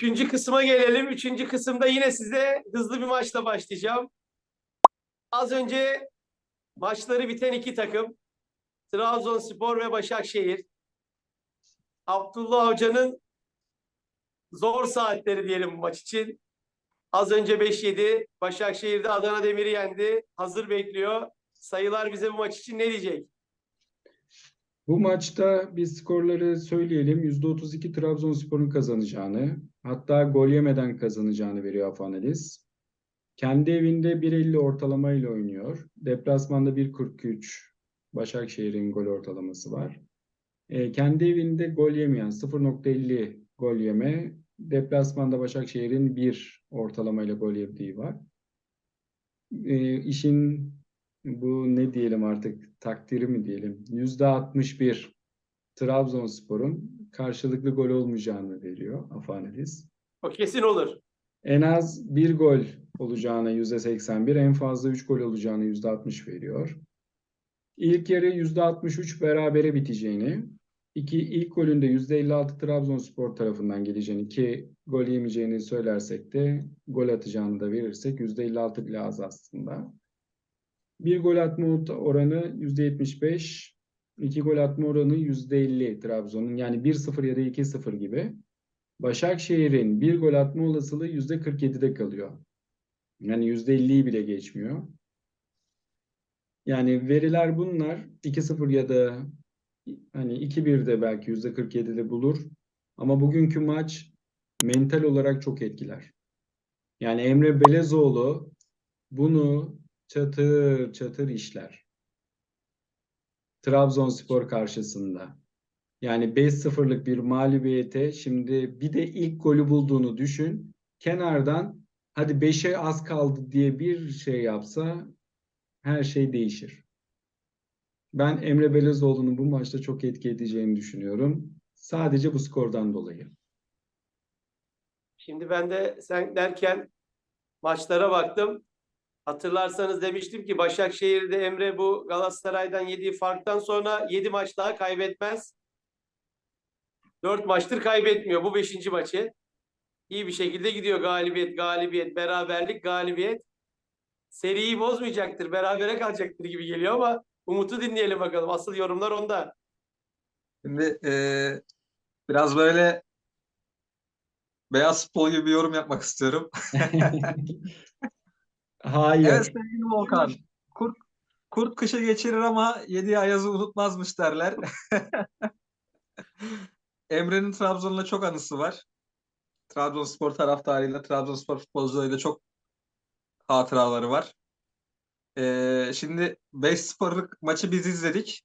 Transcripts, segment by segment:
Üçüncü kısma gelelim. Üçüncü kısımda yine size hızlı bir maçla başlayacağım. Az önce maçları biten iki takım. Trabzonspor ve Başakşehir. Abdullah Hoca'nın zor saatleri diyelim bu maç için. Az önce 5-7. Başakşehir'de Adana Demir'i yendi. Hazır bekliyor. Sayılar bize bu maç için ne diyecek? Bu maçta biz skorları söyleyelim. %32 Trabzonspor'un kazanacağını, hatta gol yemeden kazanacağını veriyor Afanaliz. Kendi evinde 1.50 ortalamayla oynuyor. Deplasmanda 1.43 Başakşehir'in gol ortalaması var. E, kendi evinde gol yemeyen 0.50 gol yeme. Deplasmanda Başakşehir'in 1 ortalamayla gol yediği var. E, işin bu ne diyelim artık takdiri mi diyelim %61 Trabzonspor'un karşılıklı gol olmayacağını veriyor Afanaliz. O kesin olur. En az bir gol olacağına %81, en fazla 3 gol olacağını %60 veriyor. İlk yarı %63 berabere biteceğini, iki ilk golünde %56 Trabzonspor tarafından geleceğini, ki gol yemeyeceğini söylersek de gol atacağını da verirsek %56 bile az aslında. Bir gol atma oranı %75, iki gol atma oranı %50 Trabzon'un yani 1-0 ya da 2-0 gibi. Başakşehir'in bir gol atma olasılığı %47'de kalıyor. Yani %50'yi bile geçmiyor. Yani veriler bunlar. 2-0 ya da hani 2-1 de belki %47'de bulur. Ama bugünkü maç mental olarak çok etkiler. Yani Emre Belezoğlu bunu çatır çatır işler. Trabzonspor karşısında. Yani 5-0'lık bir mağlubiyete şimdi bir de ilk golü bulduğunu düşün. Kenardan hadi 5'e az kaldı diye bir şey yapsa her şey değişir. Ben Emre Belezoğlu'nun bu maçta çok etki edeceğini düşünüyorum. Sadece bu skordan dolayı. Şimdi ben de sen derken maçlara baktım. Hatırlarsanız demiştim ki Başakşehir'de Emre bu Galatasaray'dan yediği farktan sonra 7 maç daha kaybetmez. 4 maçtır kaybetmiyor. Bu 5. maçı. İyi bir şekilde gidiyor galibiyet, galibiyet, beraberlik, galibiyet. Seriyi bozmayacaktır, berabere kalacaktır gibi geliyor ama Umut'u dinleyelim bakalım. Asıl yorumlar onda. Şimdi eee, biraz böyle beyaz futbol gibi bir yorum yapmak istiyorum. Hayır. Evet sevgili Volkan. Kurt, kurt kışı geçirir ama yediği ayazı unutmazmış derler. Emre'nin Trabzon'la çok anısı var. Trabzonspor taraftarıyla, Trabzonspor futbolcularıyla çok hatıraları var. Eee, şimdi 5-0'lık maçı biz izledik.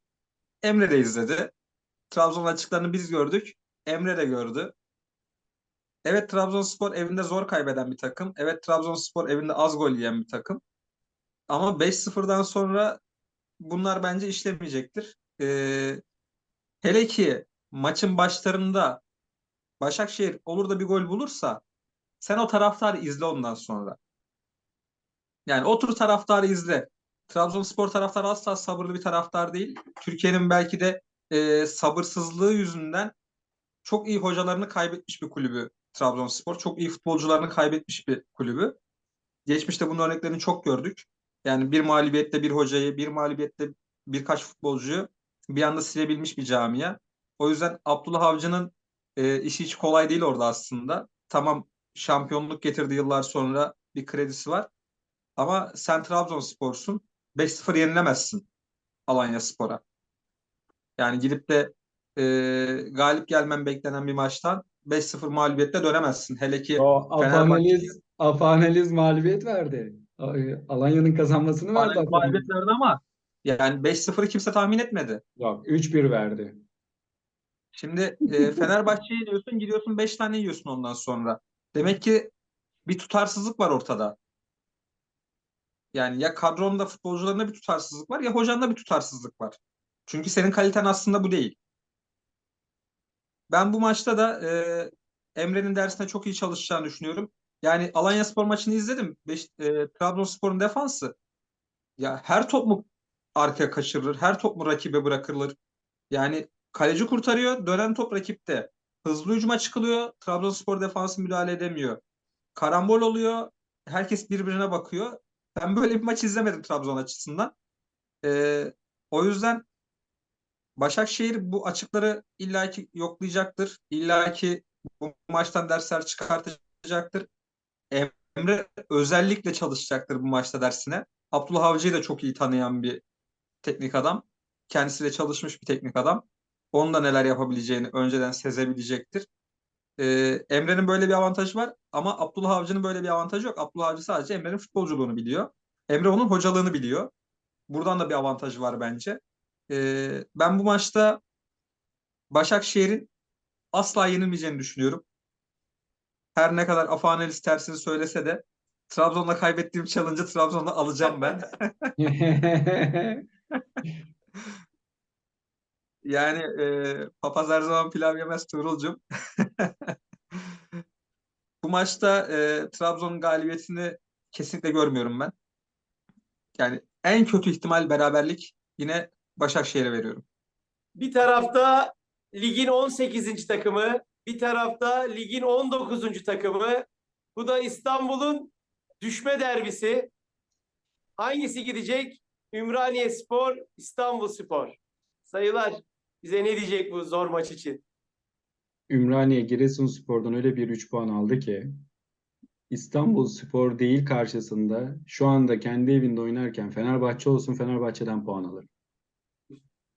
Emre de izledi. Trabzon açıklarını biz gördük. Emre de gördü. Evet Trabzonspor evinde zor kaybeden bir takım. Evet Trabzonspor evinde az gol yiyen bir takım. Ama 5-0'dan sonra bunlar bence işlemeyecektir. Ee, hele ki maçın başlarında Başakşehir olur da bir gol bulursa sen o taraftarı izle ondan sonra. Yani otur taraftarı izle. Trabzonspor taraftarı asla sabırlı bir taraftar değil. Türkiye'nin belki de e, sabırsızlığı yüzünden çok iyi hocalarını kaybetmiş bir kulübü Trabzonspor. Çok iyi futbolcularını kaybetmiş bir kulübü. Geçmişte bunun örneklerini çok gördük. Yani bir mağlubiyette bir hocayı, bir mağlubiyette birkaç futbolcuyu bir anda silebilmiş bir camia. O yüzden Abdullah Avcı'nın e, işi hiç kolay değil orada aslında. Tamam şampiyonluk getirdi yıllar sonra bir kredisi var. Ama sen Trabzonspor'sun. 5-0 yenilemezsin Alanya Spor'a. Yani gidip de e, galip gelmen beklenen bir maçtan 5-0 mağlubiyetle dönemezsin. Hele ki O Fenerbahçe Afanaliz, Afanaliz mağlubiyet verdi. Alanya'nın kazanmasını verdi. Alanya Afanaliz. mağlubiyet verdi ama yani 5-0'ı kimse tahmin etmedi. Yok 3-1 verdi. Şimdi e, Fenerbahçe'yi diyorsun gidiyorsun 5 tane yiyorsun ondan sonra. Demek ki bir tutarsızlık var ortada. Yani ya kadronda futbolcularında bir tutarsızlık var ya hocanda bir tutarsızlık var. Çünkü senin kaliten aslında bu değil. Ben bu maçta da e, Emre'nin dersine çok iyi çalışacağını düşünüyorum. Yani Alanyaspor maçını izledim. Beş, e, Trabzonspor'un defansı. Ya her top mu arkaya kaçırılır? Her top mu rakibe bırakılır? Yani kaleci kurtarıyor, dönen top rakipte. hızlı hücuma çıkılıyor. Trabzonspor defansı müdahale edemiyor. Karambol oluyor. Herkes birbirine bakıyor. Ben böyle bir maç izlemedim Trabzon açısından. Ee, o yüzden Başakşehir bu açıkları illaki yoklayacaktır. İllaki bu maçtan dersler çıkartacaktır. Emre özellikle çalışacaktır bu maçta dersine. Abdullah Avcı'yı da çok iyi tanıyan bir teknik adam. Kendisiyle çalışmış bir teknik adam. Onun da neler yapabileceğini önceden sezebilecektir. Ee, Emre'nin böyle bir avantajı var ama Abdullah Avcı'nın böyle bir avantajı yok. Abdullah Avcı sadece Emre'nin futbolculuğunu biliyor. Emre onun hocalığını biliyor. Buradan da bir avantajı var bence. Ee, ben bu maçta Başakşehir'in asla yenilmeyeceğini düşünüyorum. Her ne kadar Afa Analiz tersini söylese de Trabzon'da kaybettiğim challenge'ı Trabzon'da alacağım ben. Yani e, papaz her zaman pilav yemez Tuğrul'cum. Bu maçta e, Trabzon'un galibiyetini kesinlikle görmüyorum ben. Yani en kötü ihtimal beraberlik yine Başakşehir'e veriyorum. Bir tarafta ligin 18. takımı, bir tarafta ligin 19. takımı. Bu da İstanbul'un düşme derbisi. Hangisi gidecek? Ümraniye Spor, İstanbul Spor. Sayılar bize ne diyecek bu zor maç için? Ümraniye Giresunspor'dan öyle bir 3 puan aldı ki İstanbul Spor değil karşısında şu anda kendi evinde oynarken Fenerbahçe olsun Fenerbahçe'den puan alır.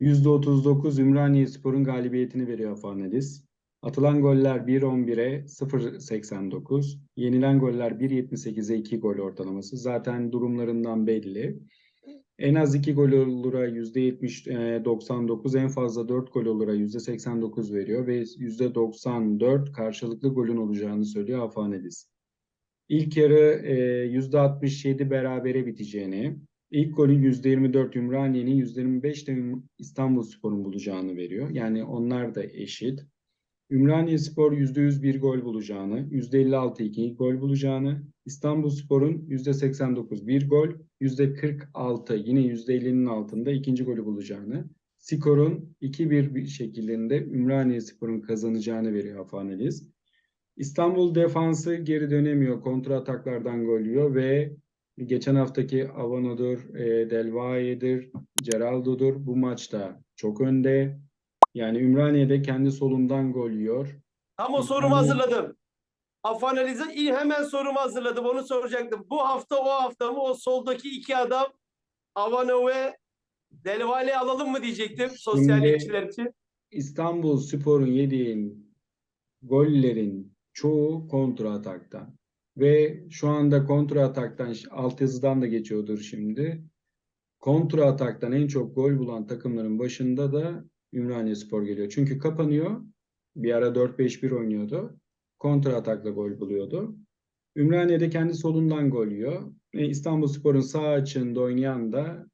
%39 Ümraniye Spor'un galibiyetini veriyor Afanadis. Atılan goller 1.11'e 0.89. Yenilen goller 1.78'e 2 gol ortalaması. Zaten durumlarından belli. En az 2 gol olura %70, e, 99, en fazla 4 gol olura %89 veriyor ve %94 karşılıklı golün olacağını söylüyor Afanadis. İlk yarı e, %67 berabere biteceğini, ilk golün %24 Ümraniye'nin %25 de İstanbulspor'un bulacağını veriyor. Yani onlar da eşit. Ümraniyespor %100 bir gol bulacağını, %56 iki gol bulacağını, İstanbulspor'un %89 bir gol, %46 yine %50'nin altında ikinci golü bulacağını, skorun 2-1 bir şekilde Ümraniyespor'un kazanacağını veriyor Afanaliz. İstanbul defansı geri dönemiyor, kontra ataklardan gol yiyor ve geçen haftaki Avano'dur, e, Delvaye'dir, Geraldo'dur bu maçta çok önde. Yani Ümraniye'de kendi solundan gol yiyor. Tam o sorumu hazırladım. Afanalize iyi hemen sorumu hazırladım. Onu soracaktım. Bu hafta o hafta mı o soldaki iki adam Avano ve Delvale alalım mı diyecektim sosyallikçiler için. İstanbul Spor'un yediği gollerin çoğu kontra ataktan. Ve şu anda kontra ataktan altyazıdan da geçiyordur şimdi. Kontra ataktan en çok gol bulan takımların başında da Ümraniyespor geliyor. Çünkü kapanıyor. Bir ara 4-5-1 oynuyordu. Kontra atakla gol buluyordu. Ümraniye'de kendi solundan gol yiyor. E, İstanbulspor'un sağ açığında oynayan da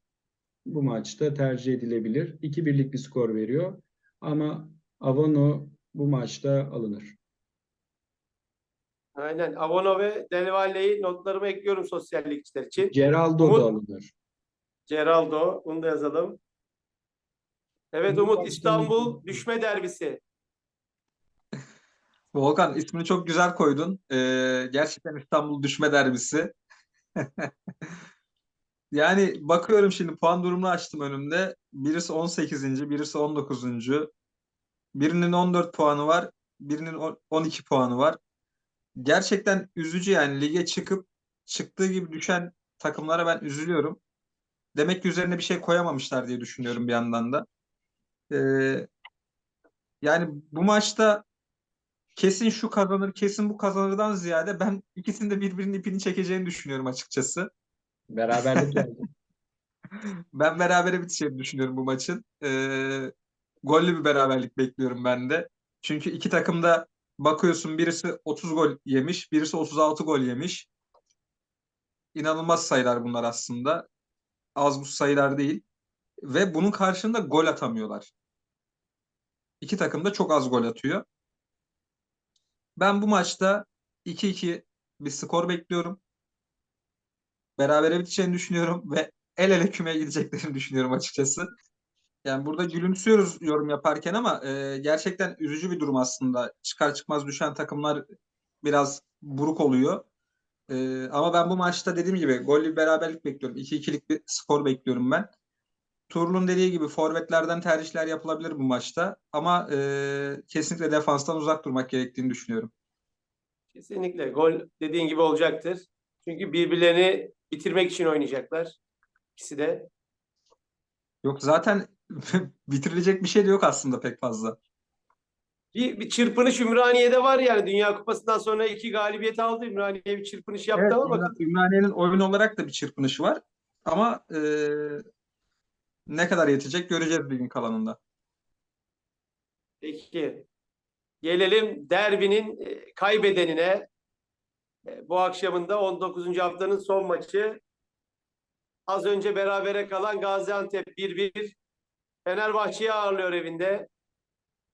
bu maçta tercih edilebilir. 2-1'lik bir skor veriyor. Ama Avano bu maçta alınır. Aynen. Avano ve Delvale'yi notlarıma ekliyorum sosyallikçiler için. Geraldo Umut- da alınır. Geraldo. Bunu da yazalım. Evet Umut İstanbul düşme derbisi. Volkan ismini çok güzel koydun. Ee, gerçekten İstanbul düşme derbisi. Yani bakıyorum şimdi puan durumunu açtım önümde. Birisi 18. birisi 19. Birinin 14 puanı var, birinin on- 12 puanı var. Gerçekten üzücü yani lige çıkıp çıktığı gibi düşen takımlara ben üzülüyorum. Demek ki üzerine bir şey koyamamışlar diye düşünüyorum bir yandan da. Ee, yani bu maçta kesin şu kazanır, kesin bu kazanırdan ziyade ben ikisinin de birbirinin ipini çekeceğini düşünüyorum açıkçası. Beraberlik. Ben berabere biteceğini düşünüyorum bu maçın. Ee, gollü bir beraberlik bekliyorum ben de. Çünkü iki takım da bakıyorsun birisi 30 gol yemiş, birisi 36 gol yemiş. İnanılmaz sayılar bunlar aslında. Az bu sayılar değil. Ve bunun karşında gol atamıyorlar. İki takım da çok az gol atıyor. Ben bu maçta 2-2 bir skor bekliyorum. Berabere biteceğini düşünüyorum ve el ele kümeye gideceklerini düşünüyorum açıkçası. Yani burada gülümsüyoruz yorum yaparken ama e, gerçekten üzücü bir durum aslında. Çıkar çıkmaz düşen takımlar biraz buruk oluyor. E, ama ben bu maçta dediğim gibi gollü bir beraberlik bekliyorum. 2-2'lik bir skor bekliyorum ben. Turlun dediği gibi forvetlerden tercihler yapılabilir bu maçta. Ama e, kesinlikle defanstan uzak durmak gerektiğini düşünüyorum. Kesinlikle gol dediğin gibi olacaktır. Çünkü birbirlerini bitirmek için oynayacaklar. İkisi de. Yok zaten bitirilecek bir şey de yok aslında pek fazla. Bir, bir çırpınış Ümraniye'de var yani. Dünya Kupası'ndan sonra iki galibiyet aldı. Ümraniye bir çırpınış yaptı Evet, ama bakın Ümraniye'nin oyun olarak da bir çırpınışı var. Ama e, ne kadar yetecek göreceğiz bir gün kalanında. Peki. Gelelim derbinin e, kaybedenine. E, Bu akşamında 19. haftanın son maçı. Az önce berabere kalan Gaziantep 1-1. Fenerbahçe'yi ağırlıyor evinde.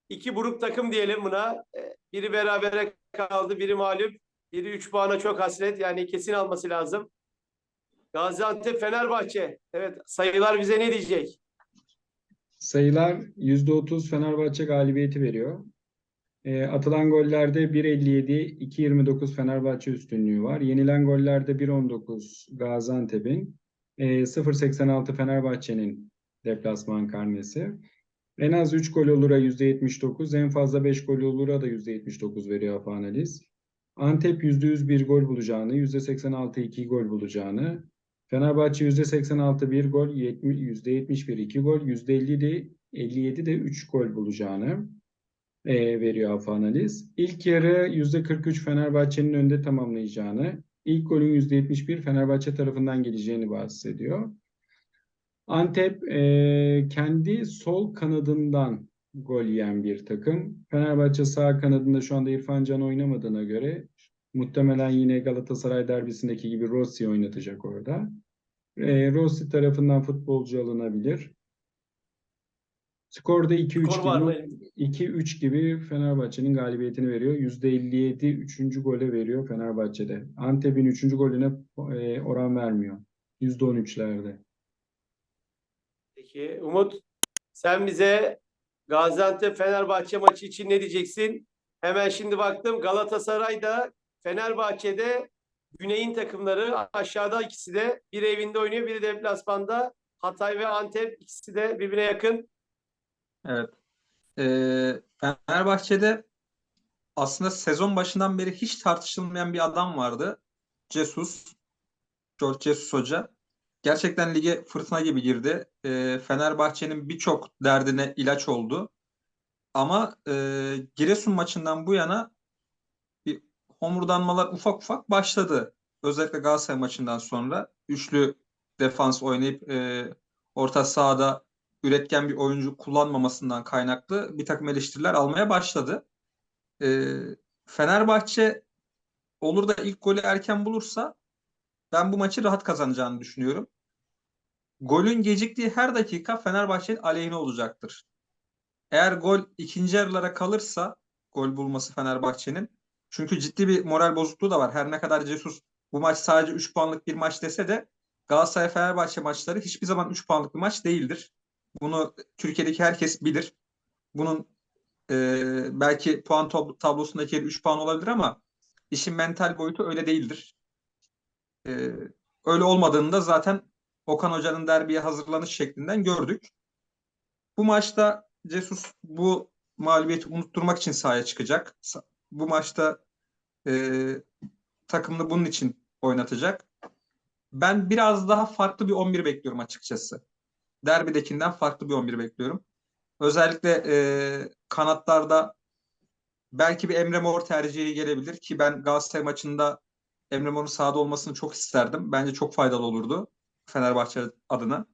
İki buruk takım diyelim buna. E, Biri berabere kaldı, biri mağlup. Biri 3 puana çok hasret. Yani kesin alması lazım. Gaziantep Fenerbahçe. Evet sayılar bize ne diyecek? Sayılar %30 Fenerbahçe galibiyeti veriyor. E, atılan gollerde 1.57, 2.29 Fenerbahçe üstünlüğü var. Yenilen gollerde 1.19 Gaziantep'in, e, 0.86 Fenerbahçe'nin deplasman karnesi. En az 3 gol olura %79, en fazla 5 gol olura da %79 veriyor Analiz. Antep %100 bir gol bulacağını, %86 2 gol bulacağını, Fenerbahçe %86 bir gol, 70, %71 2 gol, %50 de 57 de 3 gol bulacağını e, veriyor AFA Analiz. İlk yarı %43 Fenerbahçe'nin önde tamamlayacağını, ilk golün %71 Fenerbahçe tarafından geleceğini bahsediyor. Antep e, kendi sol kanadından gol yiyen bir takım. Fenerbahçe sağ kanadında şu anda İrfan Can oynamadığına göre muhtemelen yine Galatasaray derbisindeki gibi Rossi oynatacak orada. E, Rossi tarafından futbolcu alınabilir. Skorda 2-3 Skor gibi 2-3 gibi Fenerbahçe'nin galibiyetini veriyor. %57 3. gole veriyor Fenerbahçe'de. Antep'in 3. golüne e, oran vermiyor. %13'lerde. Peki Umut sen bize Gaziantep Fenerbahçe maçı için ne diyeceksin? Hemen şimdi baktım Galatasaray'da Fenerbahçe'de Güney'in takımları aşağıda ikisi de bir evinde oynuyor biri deplasmanda. Hatay ve Antep ikisi de birbirine yakın. Evet. Ee, Fenerbahçe'de aslında sezon başından beri hiç tartışılmayan bir adam vardı. Jesus. George Jesus Hoca. Gerçekten lige fırtına gibi girdi. Ee, Fenerbahçe'nin birçok derdine ilaç oldu. Ama e, Giresun maçından bu yana bir homurdanmalar ufak ufak başladı. Özellikle Galatasaray maçından sonra üçlü defans oynayıp e, orta sahada üretken bir oyuncu kullanmamasından kaynaklı bir takım eleştiriler almaya başladı. Ee, Fenerbahçe olur da ilk golü erken bulursa ben bu maçı rahat kazanacağını düşünüyorum. Golün geciktiği her dakika Fenerbahçe'nin aleyhine olacaktır. Eğer gol ikinci yarılara kalırsa gol bulması Fenerbahçe'nin çünkü ciddi bir moral bozukluğu da var. Her ne kadar Jesus bu maç sadece 3 puanlık bir maç dese de Galatasaray Fenerbahçe maçları hiçbir zaman 3 puanlık bir maç değildir. Bunu Türkiye'deki herkes bilir. Bunun e, belki puan tab- tablosundaki 3 puan olabilir ama işin mental boyutu öyle değildir. E, öyle olmadığını da zaten Okan Hoca'nın derbiye hazırlanış şeklinden gördük. Bu maçta Jesus bu mağlubiyeti unutturmak için sahaya çıkacak. Bu maçta e, takımını bunun için oynatacak. Ben biraz daha farklı bir 11 bekliyorum açıkçası derbidekinden farklı bir 11 bekliyorum. Özellikle e, kanatlarda belki bir Emre Mor tercihi gelebilir ki ben Galatasaray maçında Emre Mor'un sahada olmasını çok isterdim. Bence çok faydalı olurdu Fenerbahçe adına.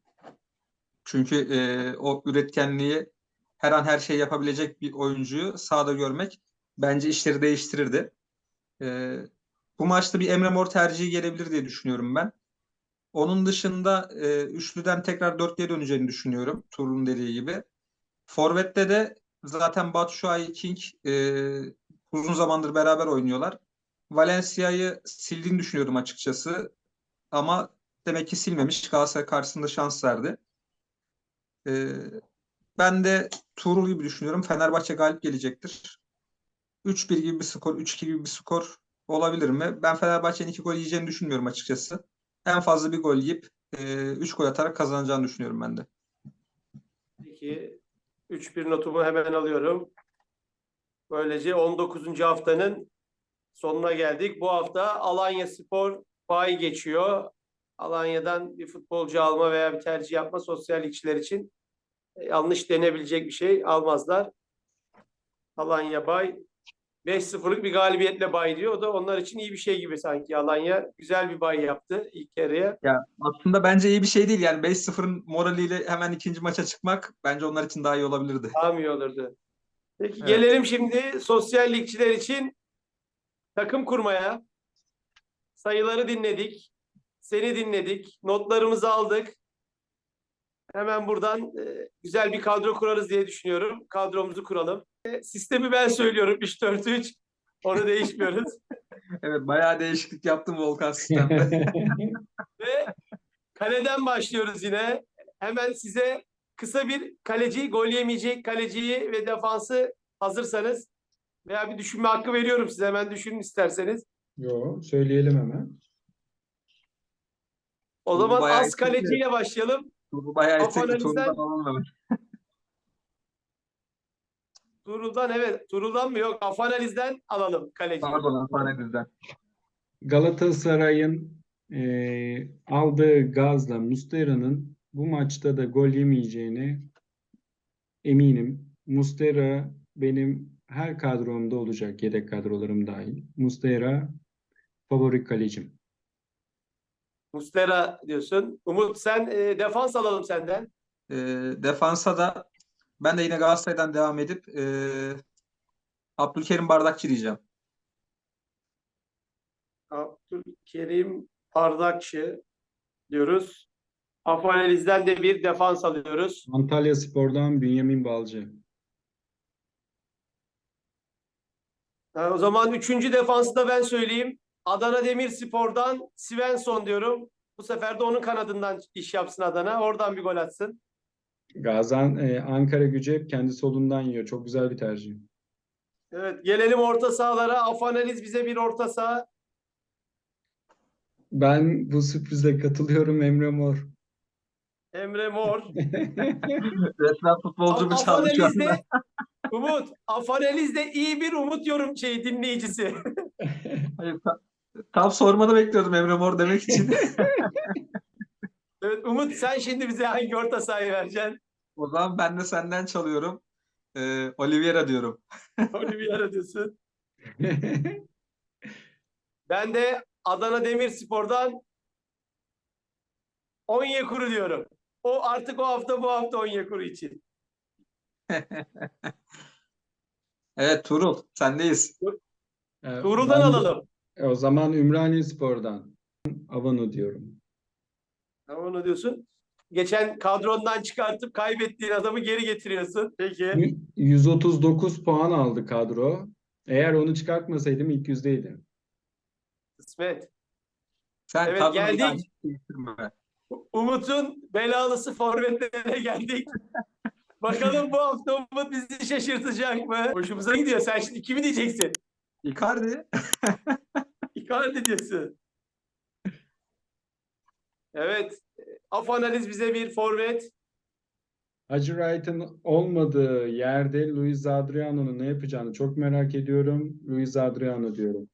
Çünkü e, o üretkenliği her an her şey yapabilecek bir oyuncuyu sahada görmek bence işleri değiştirirdi. E, bu maçta bir Emre Mor tercihi gelebilir diye düşünüyorum ben. Onun dışında e, üçlüden tekrar dörtlüye döneceğini düşünüyorum. Turun dediği gibi. Forvet'te de zaten Batshuayi King e, uzun zamandır beraber oynuyorlar. Valencia'yı sildiğini düşünüyorum açıkçası. Ama demek ki silmemiş. Galatasaray karşısında şans verdi. E, Ben de Tuğrul gibi düşünüyorum. Fenerbahçe galip gelecektir. 3-1 gibi bir skor, 3-2 gibi bir skor olabilir mi? Ben Fenerbahçe'nin 2 gol yiyeceğini düşünmüyorum açıkçası. En fazla bir gol yiyip 3 gol atarak kazanacağını düşünüyorum ben de. Peki 3-1 notumu hemen alıyorum. Böylece 19. haftanın sonuna geldik. Bu hafta Alanya Spor bayi geçiyor. Alanya'dan bir futbolcu alma veya bir tercih yapma sosyal ilişkiler için e, yanlış denebilecek bir şey almazlar. Alanya bay 5-0'lık bir galibiyetle bay diyor. O da onlar için iyi bir şey gibi sanki. Alanya güzel bir bay yaptı ilk yarıya. Ya aslında bence iyi bir şey değil. Yani 5-0'ın moraliyle hemen ikinci maça çıkmak bence onlar için daha iyi olabilirdi. Daha iyi olurdu? Peki Evet. gelelim şimdi sosyal ligçiler için takım kurmaya. Sayıları dinledik. Seni dinledik. Notlarımızı aldık. Hemen buradan e, güzel bir kadro kurarız diye düşünüyorum. Kadromuzu kuralım. Sistemi ben söylüyorum 3-4-3. Onu değişmiyoruz. Evet bayağı değişiklik yaptım Volkan sistemde. Ve kaleden başlıyoruz yine. Hemen size kısa bir kaleci, gol yemeyecek kaleciyi ve defansı hazırsanız veya bir düşünme hakkı veriyorum size. Hemen düşünün isterseniz. Yo, söyleyelim hemen. O zaman bayağı az etkili. kaleciyle başlayalım. Bu bayağı istekli. Tuğrul'dan evet. Tuğrul'dan mı yok? Afanaliz'den alalım kaleci. Pardon Hasan'dan. Galatasaray'ın eee, aldığı gazla Mustera'nın bu maçta da gol yemeyeceğine eminim. Mustera benim her kadromda olacak, yedek kadrolarım dahil. Mustera favori kalecim. Mustera diyorsun. Umut sen e, defans alalım senden. E, defansa da ben de yine Galatasaray'dan devam edip e, Abdülkerim Bardakçı diyeceğim. Abdülkerim Bardakçı diyoruz. Afanaliz'den de bir defans alıyoruz. Antalya Spor'dan Bünyamin Balcı. Ha, o zaman üçüncü defansı da ben söyleyeyim. Adana Demirspor'dan Svensson diyorum. Bu sefer de onun kanadından iş yapsın Adana. Oradan bir gol atsın. Gazan eee, Ankara Gücü hep kendi solundan yiyor. Çok güzel bir tercih. Evet gelelim orta sahalara. Afanaliz bize bir orta saha. Ben bu sürprize katılıyorum Emre Mor. Emre Mor. Resmen futbolcu mu çaldı şu anda? Umut. Afanaliz'de iyi bir Umut yorum şey dinleyicisi. Hayır, tam, tam sormanı bekliyordum Emre Mor demek için. Evet Umut sen şimdi bize hangi orta sahayı vereceksin? O zaman ben de senden çalıyorum. E, Oliveira diyorum. Olivier diyorsun. Ben de Adana Demirspor'dan Onyekuru diyorum. O artık o hafta bu hafta Onyekuru için. Evet Tuğrul sendeyiz. Ee, Tuğrul'dan ben- alalım. E, O zaman Ümraniye Spor'dan Avanu diyorum. Onu diyorsun. Geçen kadrondan çıkartıp kaybettiğin adamı geri getiriyorsun. Peki. 139 puan aldı kadro. Eğer onu çıkartmasaydım ilk yüzdeydi. Kısmet. Sen Evet, geldik. değiştirme. Umut'un belalısı forvetlerine geldik. Bakalım bu hafta Umut bizi şaşırtacak mı? Hoşumuza gidiyor. Sen şimdi kimi diyeceksin? Icardi. Icardi diyorsun. Evet. Af analiz bize bir forvet. Hacı Wright'ın olmadığı yerde Luis Adriano'nun ne yapacağını çok merak ediyorum. Luis Adriano diyorum.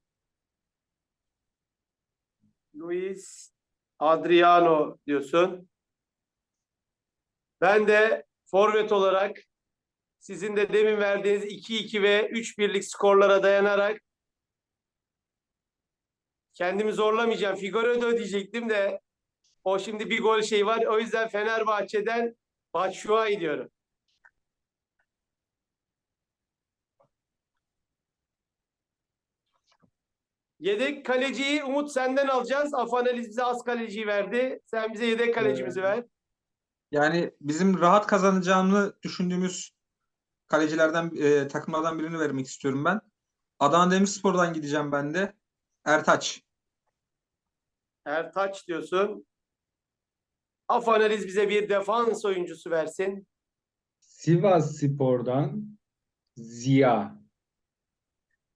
Luis Adriano diyorsun. Ben de forvet olarak sizin de demin verdiğiniz 2-2 ve 3-1'lik skorlara dayanarak kendimi zorlamayacağım. Figueiredo diyecektim de o şimdi bir gol şey var. O yüzden Fenerbahçe'den Batshuayi diyorum. Yedek kaleciyi Umut senden alacağız. Afanaliz bize az kaleciyi verdi. Sen bize yedek kalecimizi ver. Yani bizim rahat kazanacağını düşündüğümüz kalecilerden e, takımlardan birini vermek istiyorum ben. Adana Demirspor'dan gideceğim ben de. Ertaç. Ertaç diyorsun. Afanaliz bize bir defans oyuncusu versin. Sivas Spor'dan Ziya.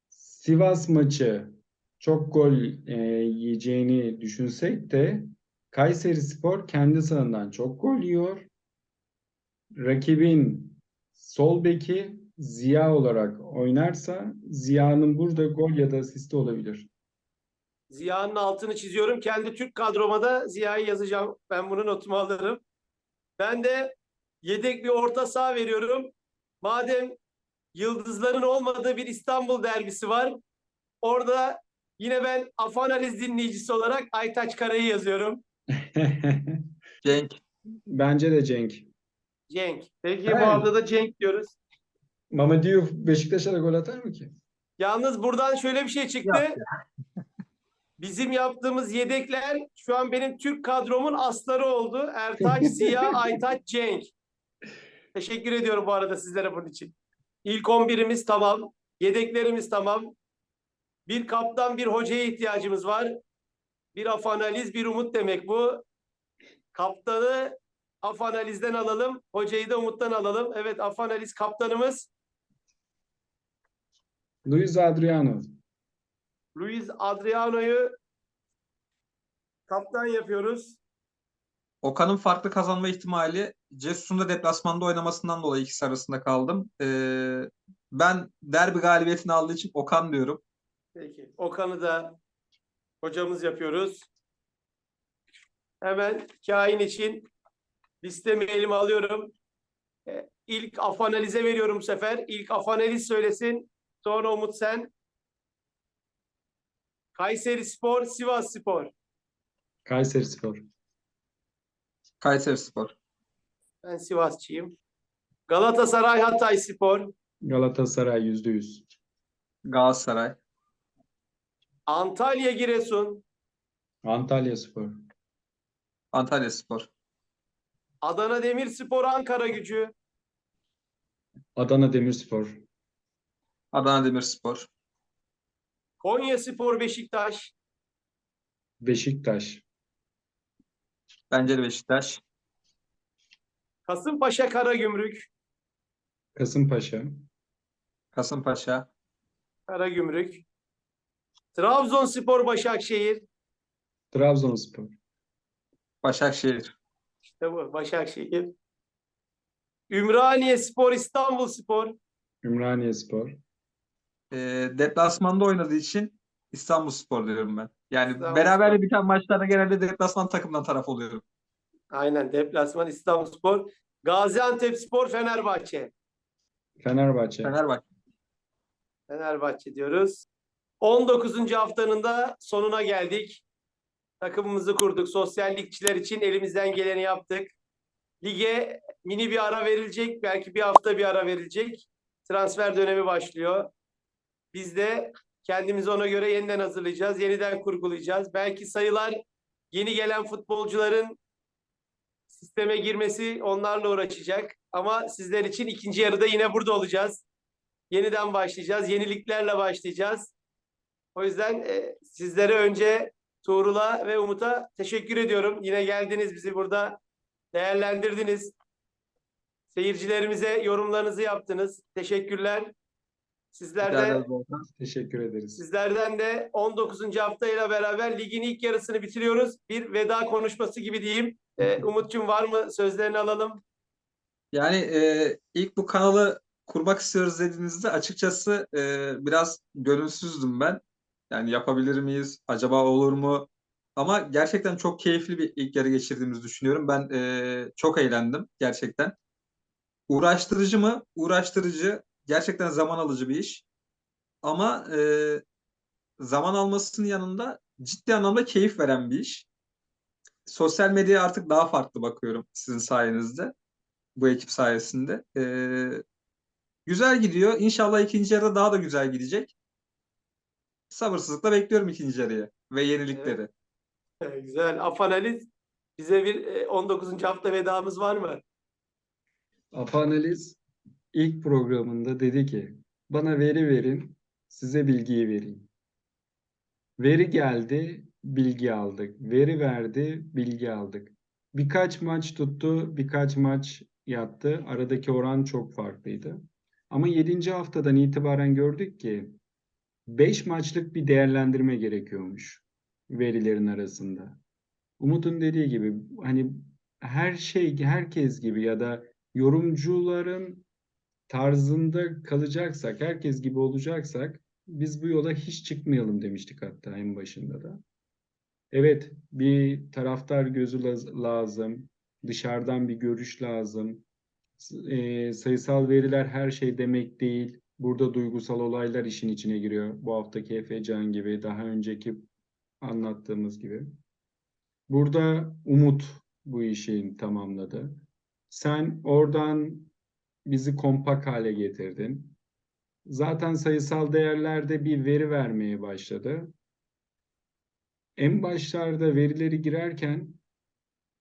Sivas maçı çok gol e, yiyeceğini düşünsek de Kayseri Spor kendi sahandan çok gol yiyor. Rakibin sol beki Ziya olarak oynarsa Ziya'nın burada gol ya da asisti olabilir. Ziya'nın altını çiziyorum. Kendi Türk kadroma da Ziya'yı yazacağım. Ben bunu notumu alırım. Ben de yedek bir orta saha veriyorum. Madem yıldızların olmadığı bir İstanbul derbisi var. Orada yine ben Afanaliz dinleyicisi olarak Aytaç Kara'yı yazıyorum. Cenk. Bence de Cenk. Cenk. Peki Evet. bu hafta da Cenk diyoruz. Mama Diouf Beşiktaş'a da gol atar mı ki? Yalnız buradan şöyle bir şey çıktı. Bizim yaptığımız yedekler şu an benim Türk kadromun asları oldu. Ertaç, Ziya, Aytaç, Cenk. Teşekkür ediyorum bu arada sizlere bunun için. İlk 11'imiz tamam. Yedeklerimiz tamam. Bir kaptan, bir hocaya ihtiyacımız var. Bir afanaliz, bir umut demek bu. Kaptanı afanalizden alalım. Hocayı da umuttan alalım. Evet afanaliz kaptanımız Luis Adriano. Luis Adriano'yu kaptan yapıyoruz. Okan'ın farklı kazanma ihtimali Cesus'un da deplasmanda oynamasından dolayı ikisi arasında kaldım. Ee, ben derbi galibiyetini aldığı için Okan diyorum. Peki. Okan'ı da hocamız yapıyoruz. Hemen kain için listemi elime alıyorum. Ee, İlk afanalize veriyorum bu sefer. İlk afanaliz söylesin. Sonra Umut sen. Kayseri Spor, Sivas Spor. Kayseri Spor. Kayseri Spor. Ben Sivasçıyım. Galatasaray, Hatay Spor. Galatasaray yüzde yüz. Galatasaray. Antalya, Giresun. Antalya Spor. Antalya Spor. Adana Demirspor, Ankara Gücü. Adana Demirspor. Adana Demirspor. Konya Spor, Beşiktaş. Beşiktaş. Bence de Beşiktaş. Kasımpaşa, Karagümrük. Kasımpaşa. Kasımpaşa. Karagümrük. Trabzonspor, Başakşehir. Trabzonspor. Başakşehir. İşte bu Başakşehir. Ümraniye Spor, İstanbul Spor. Ümraniye Spor. Ee, deplasmanda oynadığı için İstanbul Spor diyorum ben. Yani İstanbul beraber Spor. biten maçlarda genelde deplasman takımdan taraf oluyorum. Aynen deplasman İstanbul Spor. Gaziantep Spor, Fenerbahçe. Fenerbahçe. Fenerbahçe. Fenerbahçe diyoruz. 19. haftanın da sonuna geldik. Takımımızı kurduk. Sosyallikçiler için elimizden geleni yaptık. Lige mini bir ara verilecek. Belki bir hafta bir ara verilecek. Transfer dönemi başlıyor. Biz de kendimizi ona göre yeniden hazırlayacağız. Yeniden kurgulayacağız. Belki sayılar yeni gelen futbolcuların sisteme girmesi onlarla uğraşacak. Ama sizler için ikinci yarıda yine burada olacağız. Yeniden başlayacağız. Yeniliklerle başlayacağız. O yüzden e, sizlere önce Tuğrul'a ve Umut'a teşekkür ediyorum. Yine geldiniz bizi burada değerlendirdiniz. Seyircilerimize yorumlarınızı yaptınız. Teşekkürler. Sizler Rica de ederiz Volkan. Teşekkür ederiz. Sizlerden de 19. haftayla beraber ligin ilk yarısını bitiriyoruz. Bir veda konuşması gibi diyeyim. Ee, Umut'cum var mı? Sözlerini alalım. Yani e, ilk bu kanalı kurmak istiyoruz dediğinizde açıkçası e, biraz gönülsüzdüm ben. Yani yapabilir miyiz? Acaba olur mu? Ama gerçekten çok keyifli bir ilk yarı geçirdiğimizi düşünüyorum. Ben e, çok eğlendim gerçekten. Uğraştırıcı mı? Uğraştırıcı. Gerçekten zaman alıcı bir iş. Ama e, zaman almasının yanında ciddi anlamda keyif veren bir iş. Sosyal medyaya artık daha farklı bakıyorum sizin sayenizde bu ekip sayesinde. Ee, güzel gidiyor. İnşallah ikinci yarıda daha da güzel gidecek. Sabırsızlıkla bekliyorum ikinci yarıyı ve yenilikleri. Ee, Güzel. Afanaliz. Bize bir e, 19. hafta vedamız var mı? Afanaliz ilk programında dedi ki bana veri verin, size bilgiyi vereyim. Veri geldi, bilgi aldık. Veri verdi, bilgi aldık. Birkaç maç tuttu, birkaç maç yattı. Aradaki oran çok farklıydı. Ama 7. haftadan itibaren gördük ki 5 maçlık bir değerlendirme gerekiyormuş verilerin arasında. Umut'un dediği gibi hani her şey herkes gibi ya da yorumcuların tarzında kalacaksak, herkes gibi olacaksak biz bu yola hiç çıkmayalım demiştik hatta en başında da. Evet, bir taraftar gözü laz- lazım, dışarıdan bir görüş lazım. Eee, sayısal veriler her şey demek değil. Burada duygusal olaylar işin içine giriyor. Bu haftaki Efecan gibi, daha önceki anlattığımız gibi. Burada Umut bu işi tamamladı. Sen oradan bizi kompak hale getirdin. Zaten sayısal değerlerde bir veri vermeye başladı. En başlarda verileri girerken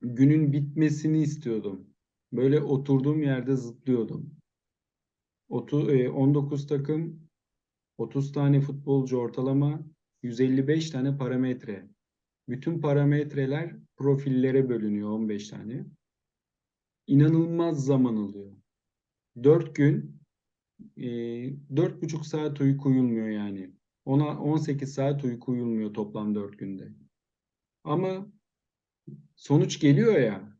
günün bitmesini istiyordum. Böyle oturduğum yerde zıplıyordum. Otu- e, 19 takım, 30 tane futbolcu ortalama, 155 tane parametre. Bütün parametreler profillere bölünüyor 15 tane. İnanılmaz zaman alıyor. 4 gün e, 4,5 saat uyku uyulmuyor yani. Ona 18 saat uyku uyulmuyor toplam 4 günde. Ama sonuç geliyor ya.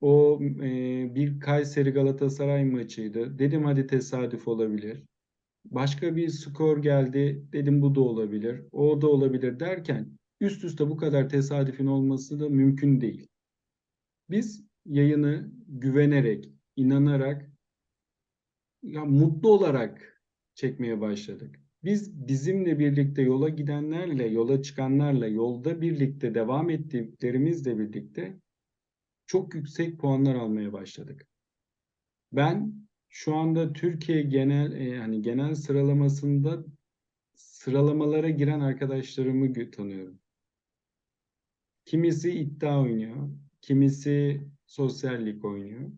O e, bir Kayseri Galatasaray maçıydı. Dedim hadi tesadüf olabilir. Başka bir skor geldi. Dedim bu da olabilir. O da olabilir derken üst üste bu kadar tesadüfün olması da mümkün değil. Biz yayını güvenerek, inanarak, ya mutlu olarak çekmeye başladık. Biz bizimle birlikte yola gidenlerle, yola çıkanlarla, yolda birlikte devam ettiklerimizle birlikte çok yüksek puanlar almaya başladık. Ben şu anda Türkiye genel e, hani genel sıralamasında sıralamalara giren arkadaşlarımı tanıyorum. Kimisi iddia oynuyor, kimisi sosyallik oynuyor.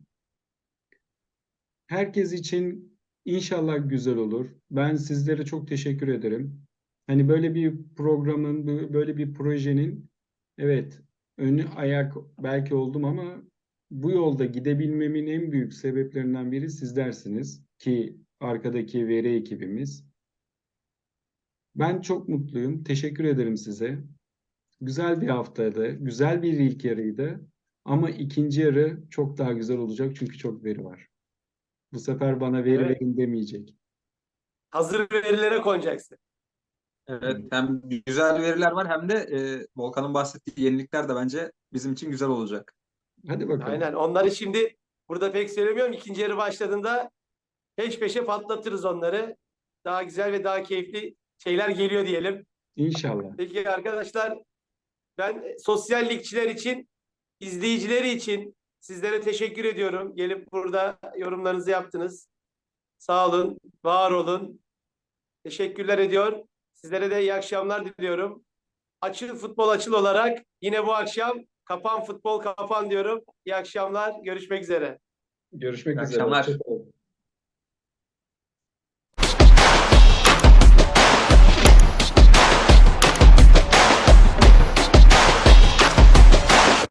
Herkes için inşallah güzel olur. Ben sizlere çok teşekkür ederim. Hani böyle bir programın, bö- böyle bir projenin evet önü ayak belki oldum ama bu yolda gidebilmemin en büyük sebeplerinden biri sizlersiniz ki arkadaki veri ekibimiz. Ben çok mutluyum. Teşekkür ederim size. Güzel bir haftaydı. Güzel bir ilk yarıydı. Ama ikinci yarı çok daha güzel olacak çünkü çok veri var. Bu sefer bana veri Evet. verin demeyecek. Hazır verilere konacaksın. Evet, hem güzel veriler var hem de e, Volkan'ın bahsettiği yenilikler de bence bizim için güzel olacak. Hadi bakalım. Aynen. Onları şimdi burada pek söylemiyorum. İkinci yarı başladığında peş peşe patlatırız onları. Daha güzel ve daha keyifli şeyler geliyor diyelim. İnşallah. Peki arkadaşlar ben sosyallikçiler için, izleyicileri için sizlere teşekkür ediyorum. Gelip burada yorumlarınızı yaptınız. Sağ olun, var olun. Teşekkürler ediyor. Sizlere de iyi akşamlar diliyorum. Açıl futbol açıl olarak yine bu akşam kapan futbol kapan diyorum. İyi akşamlar. Görüşmek üzere. Görüşmek İyi üzere. akşamlar.